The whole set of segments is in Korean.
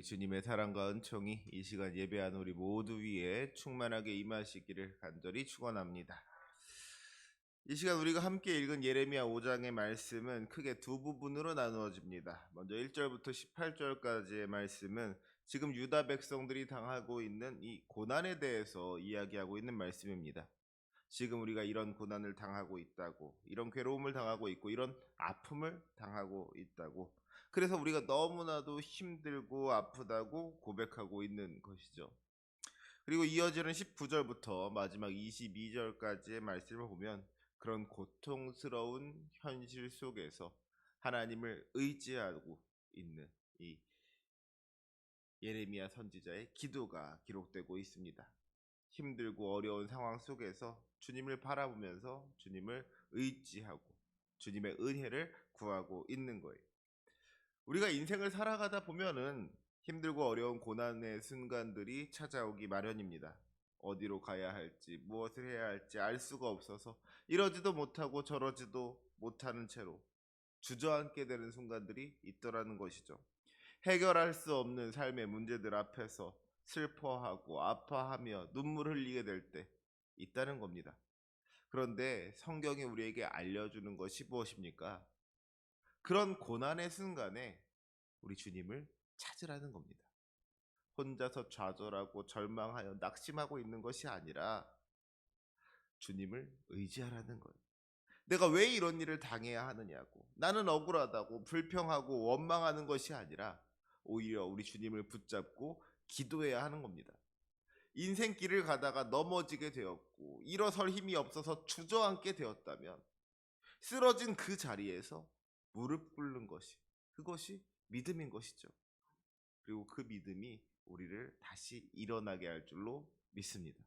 우리 주님의 사랑과 은총이 이 시간 예배한 우리 모두 위에 충만하게 임하시기를 간절히 축원합니다. 이 시간 우리가 함께 읽은 예레미야 5장의 말씀은 크게 두 부분으로 나누어집니다. 먼저 1절부터 18절까지의 말씀은 지금 유다 백성들이 당하고 있는 이 고난에 대해서 이야기하고 있는 말씀입니다. 지금 우리가 이런 고난을 당하고 있다고, 이런 괴로움을 당하고 있고, 이런 아픔을 당하고 있다고. 그래서 우리가 너무나도 힘들고 아프다고 고백하고 있는 것이죠. 그리고 이어지는 19절부터 마지막 22절까지의 말씀을 보면 그런 고통스러운 현실 속에서 하나님을 의지하고 있는 이 예레미야 선지자의 기도가 기록되고 있습니다. 힘들고 어려운 상황 속에서 주님을 바라보면서 주님을 의지하고 주님의 은혜를 구하고 있는 거예요. 우리가 인생을 살아가다 보면은 힘들고 어려운 고난의 순간들이 찾아오기 마련입니다. 어디로 가야 할지, 무엇을 해야 할지 알 수가 없어서 이러지도 못하고 저러지도 못하는 채로 주저앉게 되는 순간들이 있더라는 것이죠. 해결할 수 없는 삶의 문제들 앞에서 슬퍼하고 아파하며 눈물 흘리게 될 때 있다는 겁니다. 그런데 성경이 우리에게 알려주는 것이 무엇입니까? 그런 고난의 순간에 우리 주님을 찾으라는 겁니다. 혼자서 좌절하고 절망하여 낙심하고 있는 것이 아니라 주님을 의지하라는 거예요. 내가 왜 이런 일을 당해야 하느냐고. 나는 억울하다고 불평하고 원망하는 것이 아니라 오히려 우리 주님을 붙잡고 기도해야 하는 겁니다. 인생길을 가다가 넘어지게 되었고 일어설 힘이 없어서 주저앉게 되었다면 쓰러진 그 자리에서 무릎 꿇는 것이 그것이 믿음인 것이죠. 그리고 그 믿음이 우리를 다시 일어나게 할 줄로 믿습니다.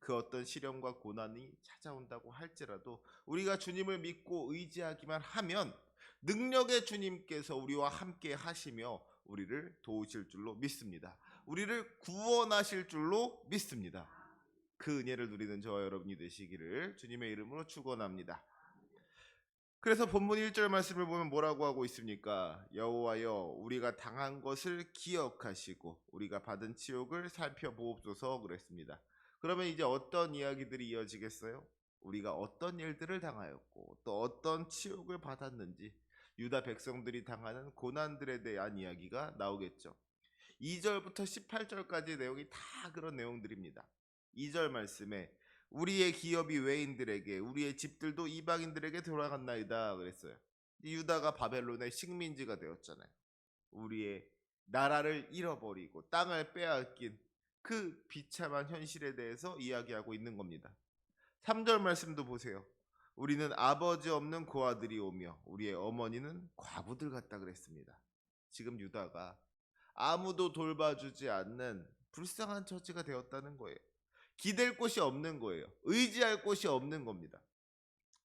그 어떤 시련과 고난이 찾아온다고 할지라도 우리가 주님을 믿고 의지하기만 하면 능력의 주님께서 우리와 함께 하시며 우리를 도우실 줄로 믿습니다. 우리를 구원하실 줄로 믿습니다. 그 은혜를 누리는 저와 여러분이 되시기를 주님의 이름으로 축원합니다. 그래서 본문 1절 말씀을 보면 뭐라고 하고 있습니까? 여호와여 우리가 당한 것을 기억하시고 우리가 받은 치욕을 살펴보옵소서 그랬습니다. 그러면 이제 어떤 이야기들이 이어지겠어요? 우리가 어떤 일들을 당하였고 또 어떤 치욕을 받았는지 유다 백성들이 당하는 고난들에 대한 이야기가 나오겠죠. 2절부터 18절까지 내용이 다 그런 내용들입니다. 2절 말씀에 우리의 기업이 외인들에게 우리의 집들도 이방인들에게 돌아갔나이다 그랬어요. 유다가 바벨론의 식민지가 되었잖아요. 우리의 나라를 잃어버리고 땅을 빼앗긴 그 비참한 현실에 대해서 이야기하고 있는 겁니다. 3절 말씀도 보세요. 우리는 아버지 없는 고아들이 오며 우리의 어머니는 과부들 같다 그랬습니다. 지금 유다가 아무도 돌봐주지 않는 불쌍한 처지가 되었다는 거예요. 기댈 곳이 없는 거예요. 의지할 곳이 없는 겁니다.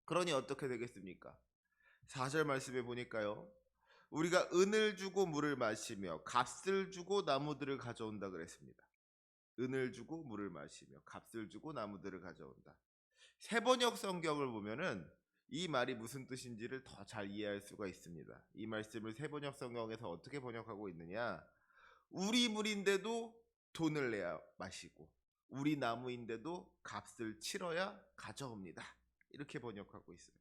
그러니 어떻게 되겠습니까? 4절 말씀에 보니까요. 우리가 은을 주고 물을 마시며 값을 주고 나무들을 가져온다 그랬습니다. 은을 주고 물을 마시며 값을 주고 나무들을 가져온다. 세번역 성경을 보면은 이 말이 무슨 뜻인지를 더 잘 이해할 수가 있습니다. 이 말씀을 세번역 성경에서 어떻게 번역하고 있느냐? 우리 물인데도 돈을 내야 마시고 우리 나무인데도 값을 치러야 가져옵니다. 이렇게 번역하고 있어요.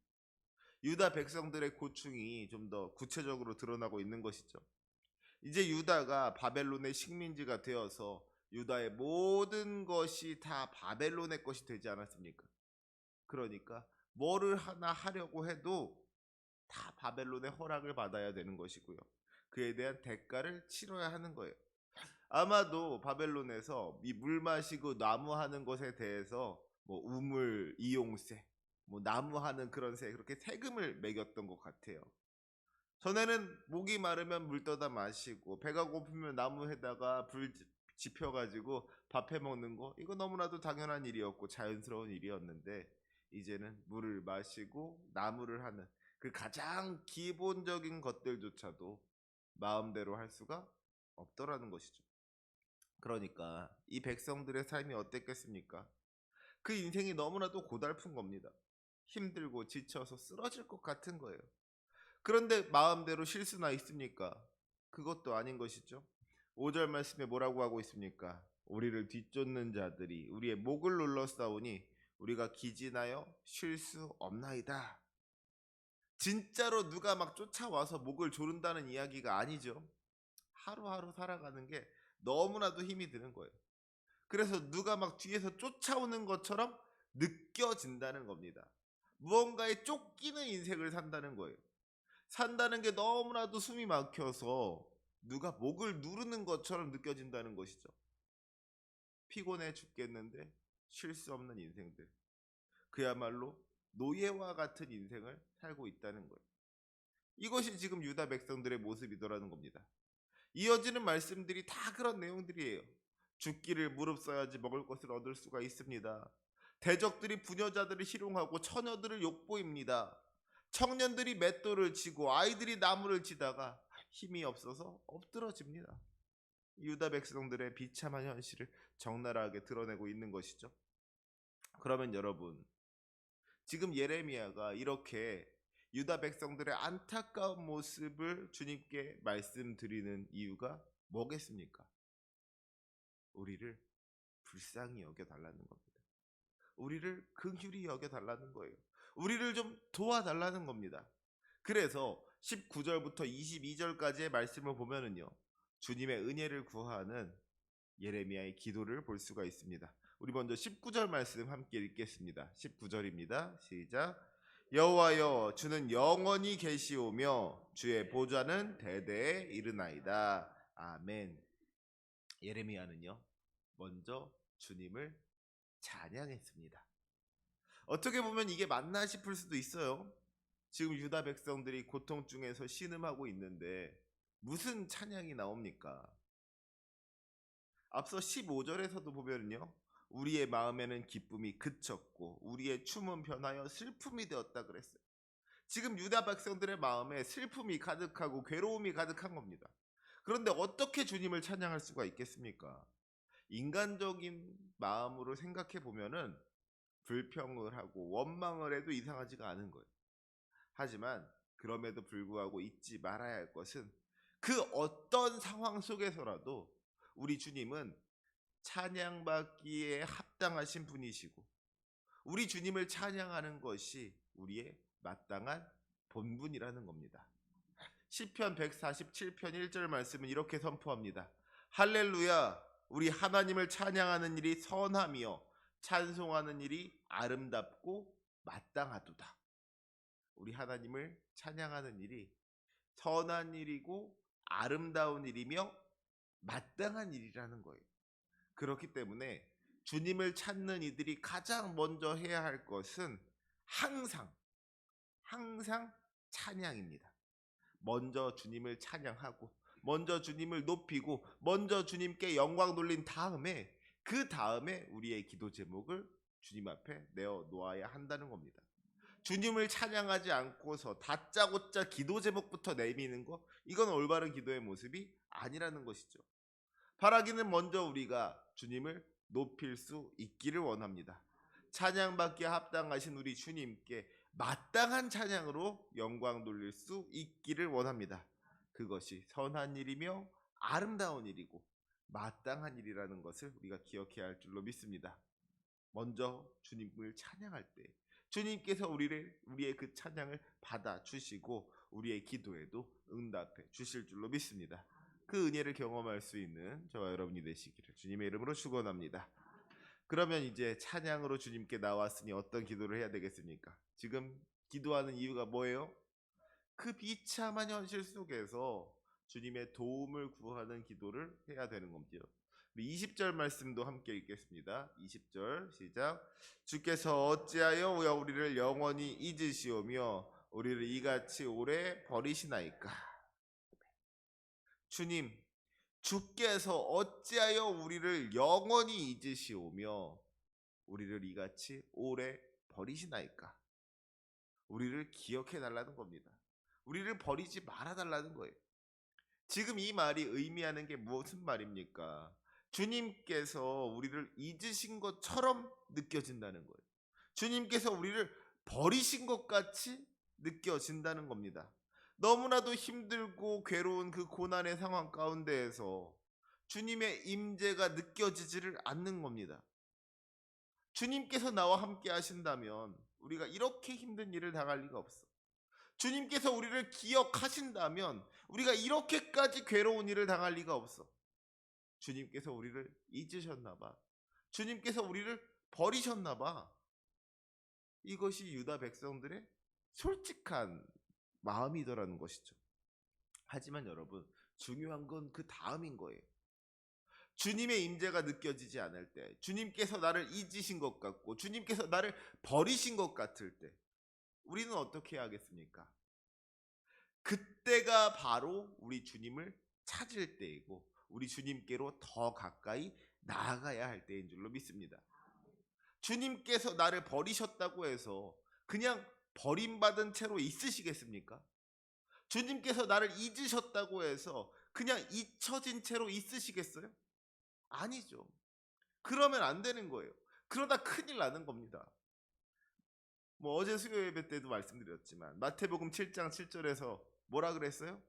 유다 백성들의 고충이 좀 더 구체적으로 드러나고 있는 것이죠. 이제 유다가 바벨론의 식민지가 되어서 유다의 모든 것이 다 바벨론의 것이 되지 않았습니까? 그러니까 뭐를 하나 하려고 해도 다 바벨론의 허락을 받아야 되는 것이고요. 그에 대한 대가를 치러야 하는 거예요. 아마도 바벨론에서 이 물 마시고 나무 하는 것에 대해서 뭐 우물 이용세, 뭐 나무 하는 그런 세 그렇게 세금을 매겼던 것 같아요. 전에는 목이 마르면 물 떠다 마시고 배가 고프면 나무에다가 불 지펴가지고 밥 해 먹는 거 이거 너무나도 당연한 일이었고 자연스러운 일이었는데 이제는 물을 마시고 나무를 하는 그 가장 기본적인 것들조차도 마음대로 할 수가 없더라는 것이죠. 그러니까 이 백성들의 삶이 어땠겠습니까? 그 인생이 너무나도 고달픈 겁니다. 힘들고 지쳐서 쓰러질 것 같은 거예요. 그런데 마음대로 쉴 수나 있습니까? 그것도 아닌 것이죠. 5절 말씀에 뭐라고 하고 있습니까? 우리를 뒤쫓는 자들이 우리의 목을 눌러 싸우니 우리가 기진하여 쉴 수 없나이다. 진짜로 누가 막 쫓아와서 목을 조른다는 이야기가 아니죠. 하루하루 살아가는 게 너무나도 힘이 드는 거예요. 그래서 누가 막 뒤에서 쫓아오는 것처럼 느껴진다는 겁니다. 무언가에 쫓기는 인생을 산다는 거예요. 산다는 게 너무나도 숨이 막혀서 누가 목을 누르는 것처럼 느껴진다는 것이죠. 피곤해 죽겠는데 쉴 수 없는 인생들. 그야말로 노예와 같은 인생을 살고 있다는 거예요. 이것이 지금 유다 백성들의 모습이더라는 겁니다. 이어지는 말씀들이 다 그런 내용들이에요. 죽기를 무릅써야지 먹을 것을 얻을 수가 있습니다. 대적들이 부녀자들을 희롱하고 처녀들을 욕보입니다. 청년들이 맷돌을 치고 아이들이 나무를 치다가 힘이 없어서 엎드러집니다. 유다 백성들의 비참한 현실을 적나라하게 드러내고 있는 것이죠. 그러면 여러분, 지금 예레미야가 이렇게 유다 백성들의 안타까운 모습을 주님께 말씀드리는 이유가 뭐겠습니까? 우리를 불쌍히 여겨 달라는 겁니다. 우리를 긍휼히 여겨 달라는 거예요. 우리를 좀 도와달라는 겁니다. 그래서 19절부터 22절까지의 말씀을 보면은요. 주님의 은혜를 구하는 예레미야의 기도를 볼 수가 있습니다. 우리 먼저 19절 말씀 함께 읽겠습니다. 19절입니다. 시작. 여호와여 주는 영원히 계시오며 주의 보좌는 대대에 이르나이다. 아멘. 예레미야는요. 먼저 주님을 찬양했습니다. 어떻게 보면 이게 맞나 싶을 수도 있어요. 지금 유다 백성들이 고통 중에서 신음하고 있는데 무슨 찬양이 나옵니까? 앞서 15절에서도 보면요. 우리의 마음에는 기쁨이 그쳤고 우리의 춤은 변하여 슬픔이 되었다 그랬어요. 지금 유다 백성들의 마음에 슬픔이 가득하고 괴로움이 가득한 겁니다. 그런데 어떻게 주님을 찬양할 수가 있겠습니까? 인간적인 마음으로 생각해 보면은 불평을 하고 원망을 해도 이상하지가 않은 거예요. 하지만 그럼에도 불구하고 잊지 말아야 할 것은 그 어떤 상황 속에서라도 우리 주님은 찬양받기에 합당하신 분이시고 우리 주님을 찬양하는 것이 우리의 마땅한 본분이라는 겁니다. 시편 147편 1절 말씀은 이렇게 선포합니다. 할렐루야 우리 하나님을 찬양하는 일이 선함이요 찬송하는 일이 아름답고 마땅하도다. 우리 하나님을 찬양하는 일이 선한 일이고 아름다운 일이며 마땅한 일이라는 거예요. 그렇기 때문에 주님을 찾는 이들이 가장 먼저 해야 할 것은 항상 항상 찬양입니다. 먼저 주님을 찬양하고 먼저 주님을 높이고 먼저 주님께 영광 돌린 다음에 그 다음에 우리의 기도 제목을 주님 앞에 내어 놓아야 한다는 겁니다. 주님을 찬양하지 않고서 다짜고짜 기도 제목부터 내미는 거 이건 올바른 기도의 모습이 아니라는 것이죠. 바라기는 먼저 우리가 주님을 높일 수 있기를 원합니다. 찬양받기에 합당하신 우리 주님께 마땅한 찬양으로 영광 돌릴 수 있기를 원합니다. 그것이 선한 일이며 아름다운 일이고 마땅한 일이라는 것을 우리가 기억해야 할 줄로 믿습니다. 먼저 주님을 찬양할 때 주님께서 우리를 우리의 그 찬양을 받아 주시고 우리의 기도에도 응답해 주실 줄로 믿습니다. 그 은혜를 경험할 수 있는 저와 여러분이 되시기를 주님의 이름으로 축원합니다. 그러면 이제 찬양으로 주님께 나왔으니 어떤 기도를 해야 되겠습니까? 지금 기도하는 이유가 뭐예요? 그 비참한 현실 속에서 주님의 도움을 구하는 기도를 해야 되는 겁니다. 20절 말씀도 함께 읽겠습니다. 20절 시작. 주께서 어찌하여 우리를 영원히 잊으시오며 우리를 이같이 오래 버리시나이까? 주님, 주께서 어찌하여 우리를 영원히 잊으시오며 우리를 이같이 오래 버리시나이까? 우리를 기억해 달라는 겁니다. 우리를 버리지 말아 달라는 거예요. 지금 이 말이 의미하는 게 무슨 말입니까? 주님께서 우리를 잊으신 것처럼 느껴진다는 거예요. 주님께서 우리를 버리신 것 같이 느껴진다는 겁니다. 너무나도 힘들고 괴로운 그 고난의 상황 가운데에서 주님의 임재가 느껴지지를 않는 겁니다. 주님께서 나와 함께 하신다면 우리가 이렇게 힘든 일을 당할 리가 없어. 주님께서 우리를 기억하신다면 우리가 이렇게까지 괴로운 일을 당할 리가 없어. 주님께서 우리를 잊으셨나 봐. 주님께서 우리를 버리셨나 봐. 이것이 유다 백성들의 솔직한 마음이더라는 것이죠. 하지만 여러분, 중요한 건 그 다음인 거예요. 주님의 임재가 느껴지지 않을 때, 주님께서 나를 잊으신 것 같고, 주님께서 나를 버리신 것 같을 때, 우리는 어떻게 해야겠습니까? 그때가 바로 우리 주님을 찾을 때이고, 우리 주님께로 더 가까이 나아가야 할 때인 줄로 믿습니다. 주님께서 나를 버리셨다고 해서 그냥 버림받은 채로 있으시겠습니까? 주님께서 나를 잊으셨다고 해서 그냥 잊혀진 채로 있으시겠어요? 아니죠. 그러면 안 되는 거예요. 그러다 큰일 나는 겁니다. 뭐 어제 수요 예배 때도 말씀드렸지만 마태복음 7장 7절에서 뭐라 그랬어요?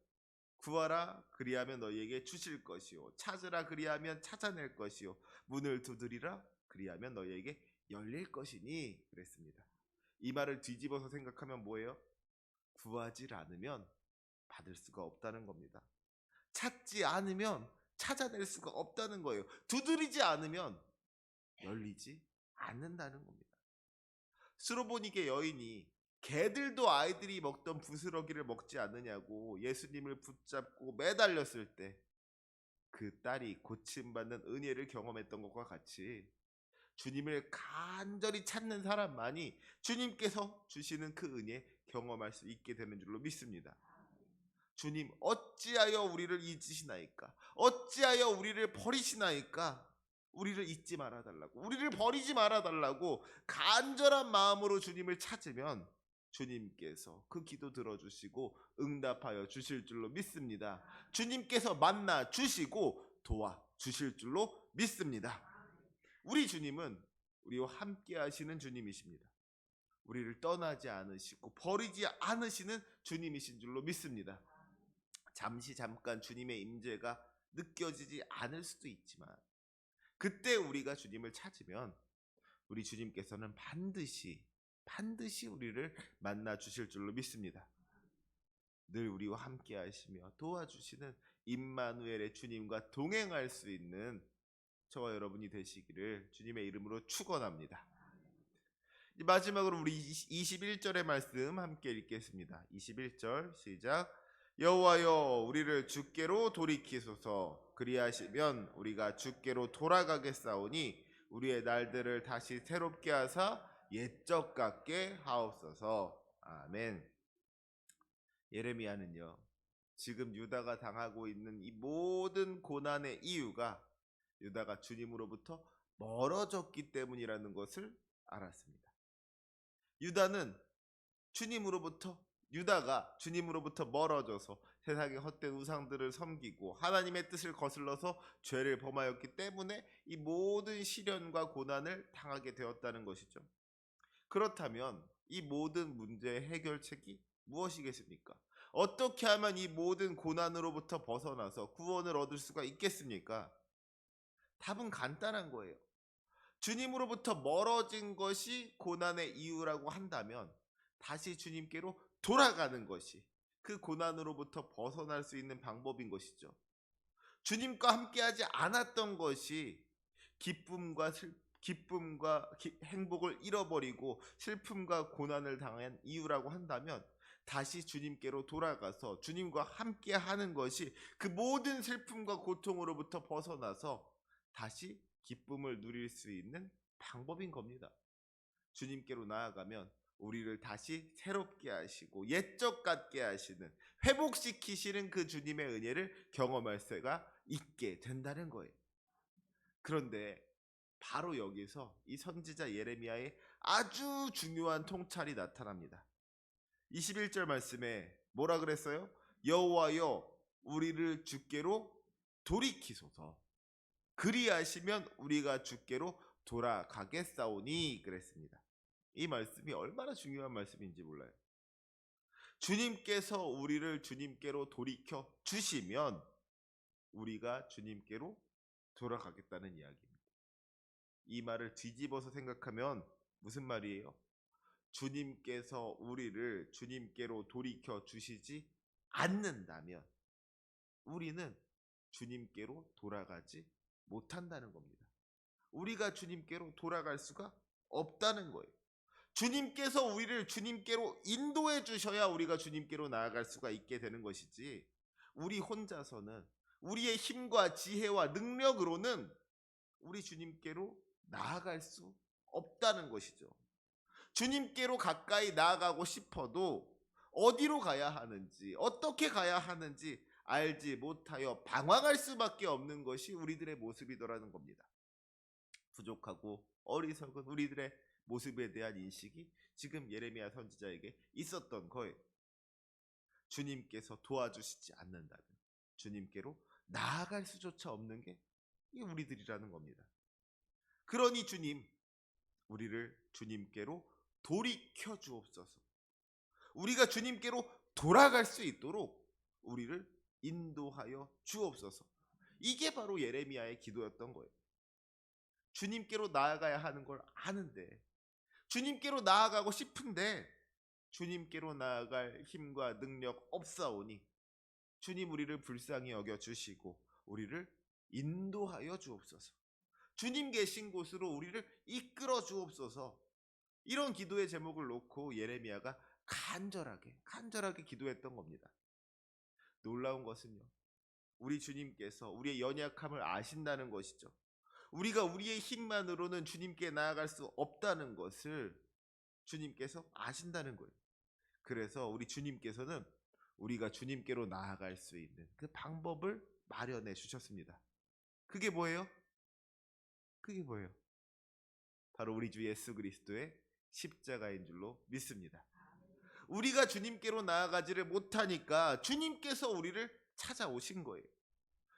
구하라 그리하면 너희에게 주실 것이요 찾으라 그리하면 찾아낼 것이요 문을 두드리라 그리하면 너희에게 열릴 것이니 그랬습니다. 이 말을 뒤집어서 생각하면 뭐예요? 구하지 않으면 받을 수가 없다는 겁니다. 찾지 않으면 찾아낼 수가 없다는 거예요. 두드리지 않으면 열리지 않는다는 겁니다. 스로보니게 여인이 개들도 아이들이 먹던 부스러기를 먹지 않느냐고 예수님을 붙잡고 매달렸을 때 그 딸이 고침받는 은혜를 경험했던 것과 같이 주님을 간절히 찾는 사람만이 주님께서 주시는 그 은혜 경험할 수 있게 되는 줄로 믿습니다. 주님 어찌하여 우리를 잊으시나이까? 어찌하여 우리를 버리시나이까? 우리를 잊지 말아 달라고. 우리를 버리지 말아 달라고 간절한 마음으로 주님을 찾으면 주님께서 그 기도 들어주시고 응답하여 주실 줄로 믿습니다. 주님께서 만나 주시고 도와 주실 줄로 믿습니다. 우리 주님은 우리와 함께 하시는 주님이십니다. 우리를 떠나지 않으시고 버리지 않으시는 주님이신 줄로 믿습니다. 잠시 잠깐 주님의 임재가 느껴지지 않을 수도 있지만 그때 우리가 주님을 찾으면 우리 주님께서는 반드시 반드시 우리를 만나 주실 줄로 믿습니다. 늘 우리와 함께 하시며 도와주시는 임마누엘의 주님과 동행할 수 있는 저와 여러분이 되시기를 주님의 이름으로 축원합니다. 마지막으로 우리 21절의 말씀 함께 읽겠습니다. 21절 시작. 여호와여 우리를 주께로 돌이키소서 그리하시면 우리가 주께로 돌아가겠사오니 우리의 날들을 다시 새롭게 하사 옛적 같게 하옵소서. 아멘. 예레미야는요. 지금 유다가 당하고 있는 이 모든 고난의 이유가 유다가 주님으로부터 멀어졌기 때문이라는 것을 알았습니다. 유다는 주님으로부터 유다가 주님으로부터 멀어져서 세상의 헛된 우상들을 섬기고 하나님의 뜻을 거슬러서 죄를 범하였기 때문에 이 모든 시련과 고난을 당하게 되었다는 것이죠. 그렇다면 이 모든 문제의 해결책이 무엇이겠습니까? 어떻게 하면 이 모든 고난으로부터 벗어나서 구원을 얻을 수가 있겠습니까? 답은 간단한 거예요. 주님으로부터 멀어진 것이 고난의 이유라고 한다면 다시 주님께로 돌아가는 것이 그 고난으로부터 벗어날 수 있는 방법인 것이죠. 주님과 함께하지 않았던 것이 기쁨과 슬, 기쁨과 기, 행복을 잃어버리고 슬픔과 고난을 당한 이유라고 한다면 다시 주님께로 돌아가서 주님과 함께하는 것이 그 모든 슬픔과 고통으로부터 벗어나서 다시 기쁨을 누릴 수 있는 방법인 겁니다. 주님께로 나아가면 우리를 다시 새롭게 하시고 옛적 같게 하시는 회복시키시는 그 주님의 은혜를 경험할 수가 있게 된다는 거예요. 그런데 바로 여기서 이 선지자 예레미야의 아주 중요한 통찰이 나타납니다. 21절 말씀에 뭐라 그랬어요? 여호와여 우리를 주께로 돌이키소서. 그리하시면 우리가 주께로 돌아가겠사오니 그랬습니다. 이 말씀이 얼마나 중요한 말씀인지 몰라요. 주님께서 우리를 주님께로 돌이켜 주시면 우리가 주님께로 돌아가겠다는 이야기입니다. 이 말을 뒤집어서 생각하면 무슨 말이에요? 주님께서 우리를 주님께로 돌이켜 주시지 않는다면 우리는 주님께로 돌아가지 못한다는 겁니다. 우리가 주님께로 돌아갈 수가 없다는 거예요. 주님께서 우리를 주님께로 인도해 주셔야 우리가 주님께로 나아갈 수가 있게 되는 것이지 우리 혼자서는 우리의 힘과 지혜와 능력으로는 우리 주님께로 나아갈 수 없다는 것이죠. 주님께로 가까이 나아가고 싶어도 어디로 가야 하는지, 어떻게 가야 하는지 알지 못하여 방황할 수밖에 없는 것이 우리들의 모습이더라는 겁니다. 부족하고 어리석은 우리들의 모습에 대한 인식이 지금 예레미야 선지자에게 있었던 거예요. 주님께서 도와주시지 않는다면 주님께로 나아갈 수조차 없는 게이 우리들이라는 겁니다. 그러니 주님, 우리를 주님께로 돌이켜 주옵소서. 우리가 주님께로 돌아갈 수 있도록 우리를 인도하여 주옵소서. 이게 바로 예레미야의 기도였던 거예요. 주님께로 나아가야 하는 걸 아는데, 주님께로 나아가고 싶은데, 주님께로 나아갈 힘과 능력 없사오니, 주님 우리를 불쌍히 여겨 주시고, 우리를 인도하여 주옵소서. 주님 계신 곳으로 우리를 이끌어 주옵소서. 이런 기도의 제목을 놓고 예레미야가 간절하게 간절하게 기도했던 겁니다. 놀라운 것은요. 우리 주님께서 우리의 연약함을 아신다는 것이죠. 우리가 우리의 힘만으로는 주님께 나아갈 수 없다는 것을 주님께서 아신다는 거예요. 그래서 우리 주님께서는 우리가 주님께로 나아갈 수 있는 그 방법을 마련해 주셨습니다. 그게 뭐예요? 그게 뭐예요? 바로 우리 주 예수 그리스도의 십자가인 줄로 믿습니다. 우리가 주님께로 나아가지를 못하니까 주님께서 우리를 찾아오신 거예요.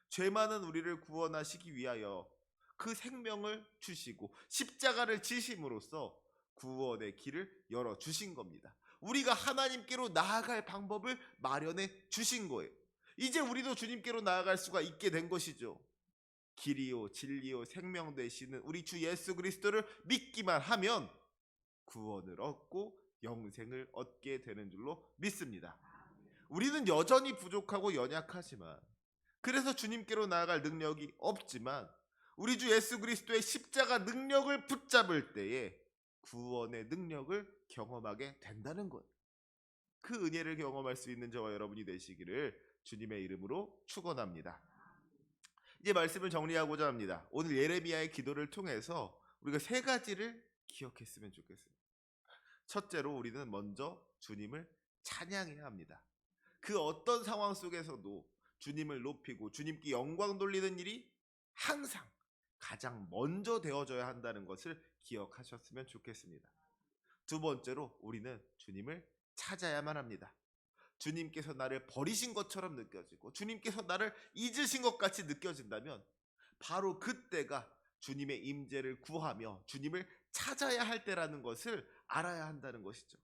죄 많은 우리를 구원하시기 위하여 그 생명을 주시고 십자가를 지심으로써 구원의 길을 열어 주신 겁니다. 우리가 하나님께로 나아갈 방법을 마련해 주신 거예요. 이제 우리도 주님께로 나아갈 수가 있게 된 것이죠. 길이요 진리요 생명 되시는 우리 주 예수 그리스도를 믿기만 하면 구원을 얻고 영생을 얻게 되는 줄로 믿습니다. 우리는 여전히 부족하고 연약하지만 그래서 주님께로 나아갈 능력이 없지만 우리 주 예수 그리스도의 십자가 능력을 붙잡을 때에 구원의 능력을 경험하게 된다는 것. 그 은혜를 경험할 수 있는 저와 여러분이 되시기를 주님의 이름으로 축원합니다. 이제 말씀을 정리하고자 합니다. 오늘 예레미야의 기도를 통해서 우리가 세 가지를 기억했으면 좋겠습니다. 첫째로 우리는 먼저 주님을 찬양해야 합니다. 그 어떤 상황 속에서도 주님을 높이고 주님께 영광 돌리는 일이 항상 가장 먼저 되어져야 한다는 것을 기억하셨으면 좋겠습니다. 두 번째로 우리는 주님을 찾아야만 합니다. 주님께서 나를 버리신 것처럼 느껴지고 주님께서 나를 잊으신 것 같이 느껴진다면 바로 그때가 주님의 임재를 구하며 주님을 찾아야 할 때라는 것을 알아야 한다는 것이죠.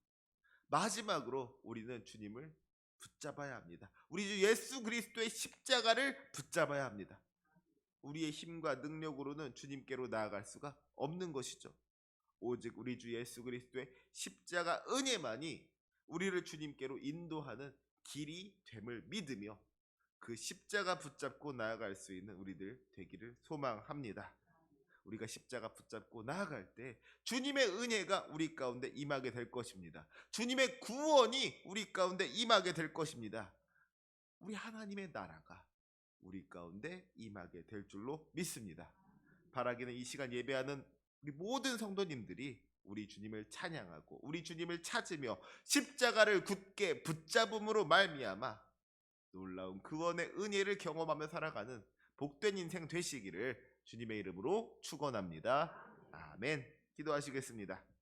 마지막으로 우리는 주님을 붙잡아야 합니다. 우리 주 예수 그리스도의 십자가를 붙잡아야 합니다. 우리의 힘과 능력으로는 주님께로 나아갈 수가 없는 것이죠. 오직 우리 주 예수 그리스도의 십자가 은혜만이 우리를 주님께로 인도하는 길이 됨을 믿으며 그 십자가 붙잡고 나아갈 수 있는 우리들 되기를 소망합니다. 우리가 십자가 붙잡고 나아갈 때 주님의 은혜가 우리 가운데 임하게 될 것입니다. 주님의 구원이 우리 가운데 임하게 될 것입니다. 우리 하나님의 나라가 우리 가운데 임하게 될 줄로 믿습니다. 바라기는 이 시간 예배하는 우리 모든 성도님들이 우리 주님을 찬양하고 우리 주님을 찾으며 십자가를 굳게 붙잡음으로 말미암아 놀라운 구원의 은혜를 경험하며 살아가는 복된 인생 되시기를 주님의 이름으로 축원합니다. 아멘. 기도하시겠습니다.